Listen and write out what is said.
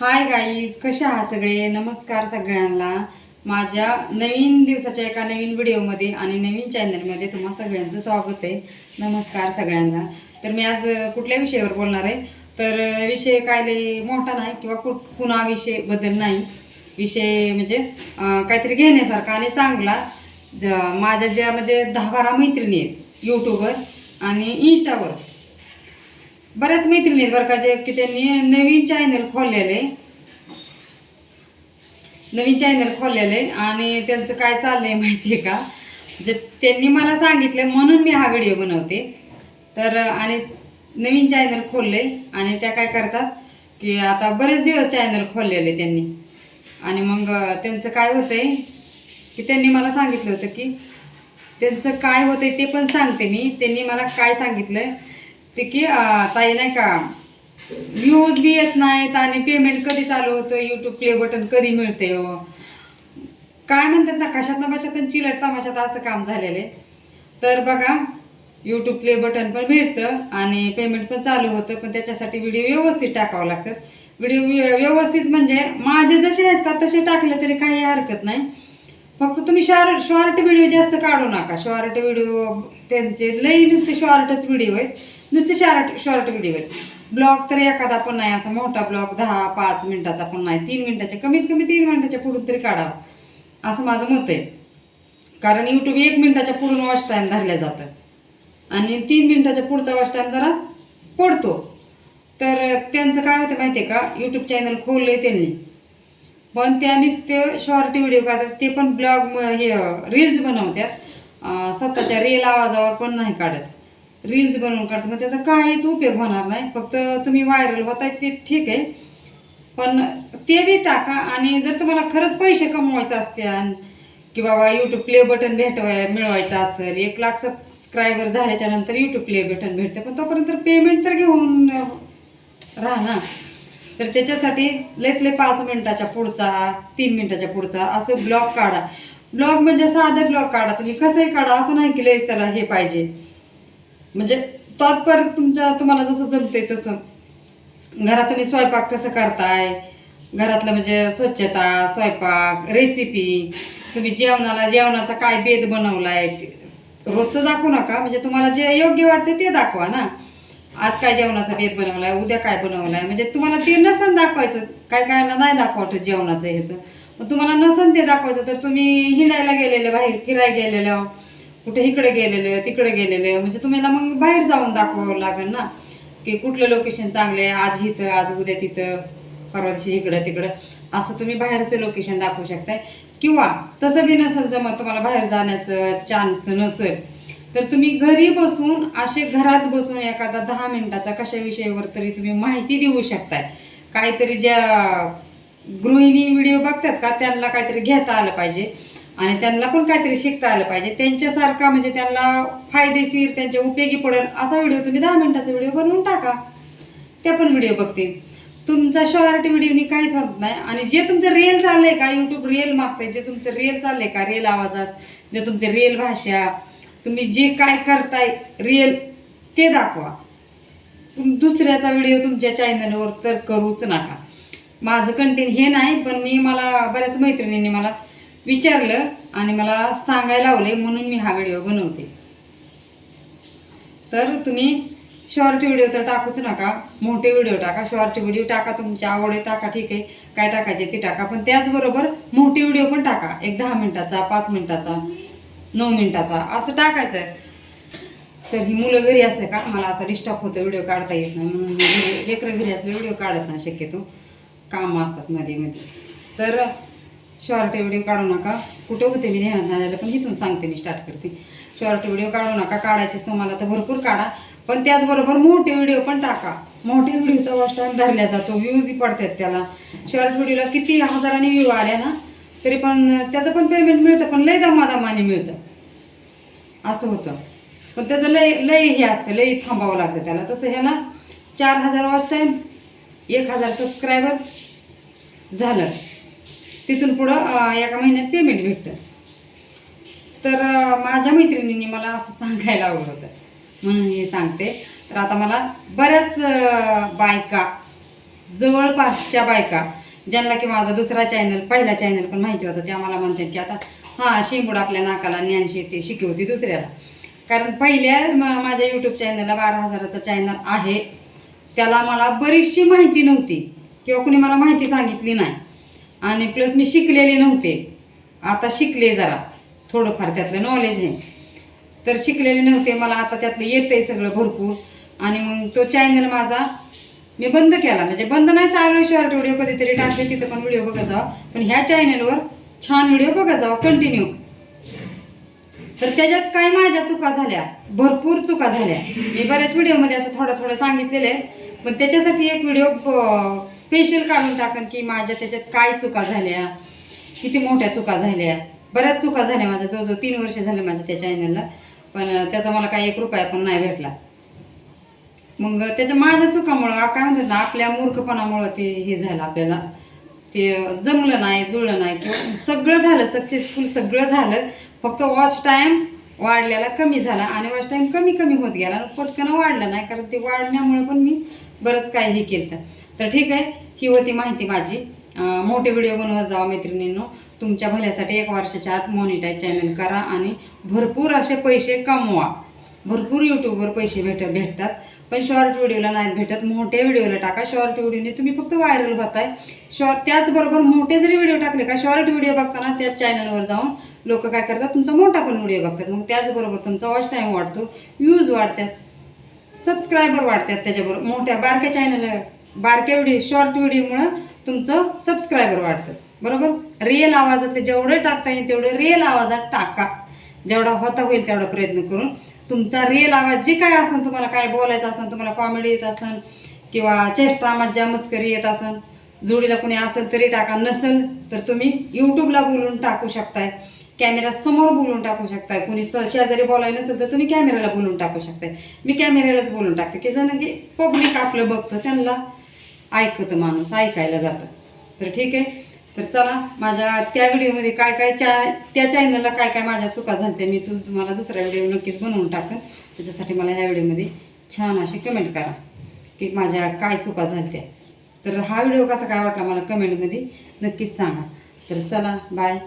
Hi guys कशा आहात सगळे? नमस्कार सगळ्यांना. माझ्या नवीन दिवसाच्या एका नवीन व्हिडिओमध्ये आणि नवीन चॅनलमध्ये तुम्हा सगळ्यांचं स्वागत आहे. नमस्कार सगळ्यांना. तर मी आज कुठल्या विषयावर बोलणार आहे? तर विषय कायले मोठा नाही किंवा कुठ कुणा विषय बदल नाही. विषय म्हणजे काहीतरी घेण्यासारखा आणि चांगला. ज- माझ्या ज्या म्हणजे दहा बारा मैत्रिणी आहेत यूट्यूबवर आणि इंस्टावर बऱ्याच मैत्रिणी आहेत बरं का जे की त्यांनी नवीन चॅनल खोललेले. नवीन चॅनल खोललेले आणि त्यांचं काय चाललंय माहिती आहे का? जे त्यांनी मला सांगितलं म्हणून मी हा व्हिडिओ बनवते. तर आणि नवीन चॅनल खोलले आणि त्या काय करतात की आता बरेच दिवस चॅनल खोललेले त्यांनी. आणि मग त्यांचं काय होतंय की त्यांनी मला सांगितलं होतं की त्यांचं काय होतंय ते पण सांगते मी. त्यांनी मला काय सांगितलं ते की ताई नाही का व्ह्यूज बी येत नाहीत आणि पेमेंट कधी चालू होतं यूट्यूब प्ले बटन कधी मिळते हो? काय म्हणतात ना कशात ना चिलट तमाशात असं काम झालेलं आहे. तर बघा यूट्यूब प्ले बटन पण भेटतं आणि पेमेंट पण चालू होतं पण त्याच्यासाठी व्हिडिओ व्यवस्थित टाकावं लागतात व्हिडिओ व्यवस्थित म्हणजे माझे जसे आहेत का तसे टाकले तरी काही हरकत नाही. फक्त तुम्ही शॉर्ट शॉर्ट व्हिडिओ जास्त काढू नका. शॉर्ट व्हिडिओ त्यांचे लई नुसते शॉर्टच व्हिडिओ आहेत. नुसते शॉर्ट शॉर्ट व्हिडिओ आहेत. ब्लॉग तर एखादा पण नाही असा मोठा ब्लॉग दहा पाच मिनिटाचा पण नाही. तीन मिनिटाचे कमीत कमी तीन मिनिटाच्या पुढून तरी काढावं. असं माझं मत आहे. कारण यूट्यूब एक मिनिटाच्या पुढून वॉच टाईम धरल्या जातं. आणि तीन मिनिटाच्या पुढचा वॉच टाईम जरा पडतो. तर त्यांचं काय होतं माहिती आहे का? यूट्यूब चॅनल खोललं आहे त्यांनी. पण त्या नुसते शॉर्ट व्हिडिओ काढतात. ते पण ब्लॉग हे रील्स बनवतात. स्वतःच्या रील आवाजावर पण नाही काढत. रील्स बनवून काढतात मग त्याचा काहीच उपयोग होणार नाही. फक्त तुम्ही व्हायरल होताय ते ठीक आहे. पण ते बी टाका आणि जर तुम्हाला खरंच पैसे कमवायचे असतील की बाबा यूट्यूब प्ले बटन भेटवाय मिळवायचं असेल एक लाख सबस्क्रायबर झाल्याच्यानंतर यूट्यूब प्ले बटन भेटते पण तोपर्यंत पेमेंट तर घेऊन राहा ना. तर त्याच्यासाठी लेतले पाच मिनटाच्या पुढचा तीन मिनटाच्या पुढचा असं ब्लॉग काढा. ब्लॉग म्हणजे साधे ब्लॉग काढा. तुम्ही कसंही काढा. असं नाही की लयच त्याला हे पाहिजे. म्हणजे तत्पर तुमच्या तुम्हाला जसं जमते तसं. घरात तुम्ही स्वयंपाक कसं करताय? घरातलं म्हणजे स्वच्छता स्वयंपाक रेसिपी तुम्ही जेवणाला जेवणाचा काय बेद बनवलाय? रोजचं दाखवू नका. म्हणजे तुम्हाला जे योग्य वाटते ते दाखवा ना. आज काय जेवणाचा बेद बनवलाय? उद्या काय बनवलाय? म्हणजे तुम्हाला ते नसन दाखवायचं. काय काय नाही दाखवत जेवणाचं ह्याचं. मग तुम्हाला नसन ते दाखवायचं तर तुम्ही हिंडायला गेलेले बाहेर फिरायला गेलेलं कुठे इकडे गेलेलं तिकडे गेलेलं. म्हणजे तुम्हाला मग बाहेर जाऊन दाखवावं लागेल ना की कुठलं लोकेशन चांगलं आहे आज इथं आज उद्या तिथं परवा दिवशी इकडं तिकडं. असं तुम्ही बाहेरचं लोकेशन दाखवू शकताय. किंवा तसं बी नसेल जमत तुम्हाला बाहेर जाण्याचं चान्स नसेल तर तुम्ही घरी बसून असे घरात बसून एखादा दहा मिनिटाचा कशा विषयावर तरी तुम्ही माहिती देऊ शकताय. काहीतरी ज्या गृहिणी व्हिडिओ बघतात का त्यांना काहीतरी घेता आलं पाहिजे. आणि त्यांना पण काहीतरी शिकता आलं पाहिजे. त्यांच्यासारखा म्हणजे त्यांना फायदेशीर त्यांच्या उपयोगी पडेल असा व्हिडिओ तुम्ही दहा मिनिटाचा व्हिडिओ बनवून टाका. त्या पण व्हिडिओ बघतील. तुमचा शॉर्ट व्हिडिओनी काहीच होत नाही. आणि जे तुमचं रेल चाललंय का युट्यूब रेल मागतंय जे तुमचं रेल चाललंय का रेल आवाजात जे तुमचे रेल भाषा तुम्ही जे काय करताय रिअल ते दाखवा. तुम- दुसऱ्याचा व्हिडिओ तुमच्या चॅनलवर तर करूच नका. माझं कंटेन हे नाही पण मी मला बऱ्याच मैत्रिणींनी मला विचारलं आणि मला सांगायला लावले म्हणून मी हा व्हिडिओ बनवते. तर तुम्ही शॉर्ट व्हिडिओ तर टाकूच नका मोठे व्हिडिओ टाका शॉर्ट व्हिडिओ टाका तुमच्या आवडे टाका ठीक आहे काय टाकायचे ते टाका पण त्याचबरोबर मोठे व्हिडिओ पण टाका एक दहा मिनिटाचा पाच मिनिटाचा नऊ मिनिटाचा असं टाकायचं आहे तर ही मुलं घरी असले का मला असं डिस्टर्ब होतं व्हिडिओ काढता येत नाही म्हणून लेकरं घरी असले व्हिडिओ काढत नाही शक्यतो. कामं असतात मध्ये मध्ये तर शॉर्ट व्हिडिओ काढू नका. कुठं होते मी ध्यानात पण इथून सांगते मी स्टार्ट करते. शॉर्ट व्हिडिओ काढू नका. काढायचेच तुम्हाला तर भरपूर काढा. पण त्याचबरोबर मोठे व्हिडिओ पण टाका. मोठ्या व्हिडिओचा वॉच टाईम धरला जातो. व्ह्यूज पडतात त्याला. शॉर्ट व्हिडिओला किती हजारांनी व्ह्यू आल्या ना तरी पण त्याचं पण पेमेंट मिळतं पण लय दमादमाने मिळतं. असं होतं. पण त्याचं लय लय हे असतं. लय थांबावं लागतं त्याला. तसं ह्याला चार हजार वॉच टाईम एक हजार सबस्क्रायबर झालं. तिथून पुढं एका महिन्यात पेमेंट भेटतं. तर माझ्या मैत्रिणींनी मला असं सांगायला आवडलं होतं म्हणून हे सांगते. तर आता मला बऱ्याच बायका जवळपासच्या बायका ज्यांना की माझा दुसरा चॅनल पहिला चॅनल पण माहिती होता त्या मला म्हणतात की आता हां शिंगूड आपल्या नाकाला ज्ञानशी ते शिकवती दुसऱ्याला. कारण पहिल्या म- माझ्या यूट्यूब चॅनलला बारा हजाराचा चॅनल आहे. त्याला मला बरीचशी माहिती नव्हती. किंवा कुणी मला माहिती सांगितली नाही. आणि प्लस मी शिकलेले नव्हते. आता शिकले जरा. थोडंफार त्यातलं नॉलेज नाही तर शिकलेले नव्हते. मला आता त्यातलं येतंय सगळं भरपूर. आणि मग तो चॅनल माझा मी बंद केला. म्हणजे बंद नाही चालू शॉर्ट व्हिडिओ कधीतरी टाकले तिथं पण व्हिडिओ बघत जावा. पण ह्या चॅनलवर छान व्हिडिओ बघत जावा कंटिन्यू तर त्याच्यात काय माझ्या चुका झाल्या. भरपूर चुका झाल्या. मी बऱ्याच व्हिडिओमध्ये असं थोडं थोडं सांगितलेलं आहे. पण त्याच्यासाठी एक व्हिडिओ स्पेशल काढून टाकन की माझ्या त्याच्यात काय चुका झाल्या? किती मोठ्या चुका झाल्या? बऱ्याच चुका झाल्या माझ्या जवळजवळ तीन वर्ष झाले माझ्या त्या चॅनलला पण त्याचा मला काही एक रुपया पण नाही भेटला. मग त्याच्या माझ्या चुकामुळं काय म्हणतात ना आपल्या मूर्खपणामुळं ते हे झालं आपल्याला. ते जमलं नाही जुळलं नाही. किंवा सगळं झालं सक्सेसफुल सगळं झालं. फक्त वॉच टाईम वाढलेला कमी झाला आणि वॉच टाईम कमी कमी होत गेला. पटकन वाढलं नाही कारण ते वाढण्यामुळे पण मी बरंच काही हे केलं तर ठीक आहे ही होती माहिती माझी. मोठे व्हिडिओ बनवत जावा मैत्रिणींनो. तुमच्या भल्यासाठी एक वर्षाच्या आत मॉनिटाईज चॅनल करा आणि भरपूर असे पैसे कमवा. भरपूर यूट्यूबवर पैसे भेट भेटतात. पण शॉर्ट व्हिडिओला नाहीत भेटत मोठे व्हिडिओला टाका. शॉर्ट व्हिडिओने तुम्ही फक्त व्हायरल होताय. शॉर्ट त्याचबरोबर मोठे जरी व्हिडिओ टाकले का शॉर्ट व्हिडिओ बघताना त्याच चॅनलवर जाऊन लोक काय करतात तुमचा मोठा पण व्हिडिओ बघतात. मग त्याचबरोबर तुमचा वॉच टाईम वाढतो व्ह्यूज वाढतात. सबस्क्रायबर वाढतात त्याच्याबरोबर. मोठ्या बारक्या चॅनल बारक्या व्हिडिओ शॉर्ट व्हिडिओमुळं तुमचं सबस्क्रायबर वाढतं. बरोबर? रिअल आवाजात जेवढं टाकता येईल तेवढं रिअल आवाजात टाका. जेवढा होता होईल तेवढा प्रयत्न करून. तुमचा रिअल आवाज जे काय असेल तुम्हाला काय बोलायचं असेल तुम्हाला कॉमेडी येत असेल किंवा चेष्टा मज्जा मस्करी येत असेल जोडीला कोणी असेल तरी टाका. नसेल तर तुम्ही यूट्यूबला बोलून टाकू शकताय. कॅमेरा समोर बोलून टाकू शकताय. कोणी शेजारी बोलायला नसेल तर तुम्ही कॅमेऱ्याला बोलून टाकू शकताय. मी कॅमेऱ्यालाच बोलून टाकते की जण की पब्लिक आपलं बघतं त्यांना ऐकतं माणूस ऐकायला जातं. तर ठीक आहे. तर चला माझ्या त्या व्हिडिओमध्ये काय काय चा त्या चॅनलला काय काय माझ्या चुका झाल्या मी तू तुम्हाला दुसरा व्हिडिओ नक्कीच बनवून टाकेन. त्याच्यासाठी मला ह्या व्हिडिओमध्ये छान अशी कमेंट करा की माझ्या काय चुका झाल्या. तर हा व्हिडिओ कसा काय वाटला मला कमेंटमध्ये नक्कीच सांगा. तर चला बाय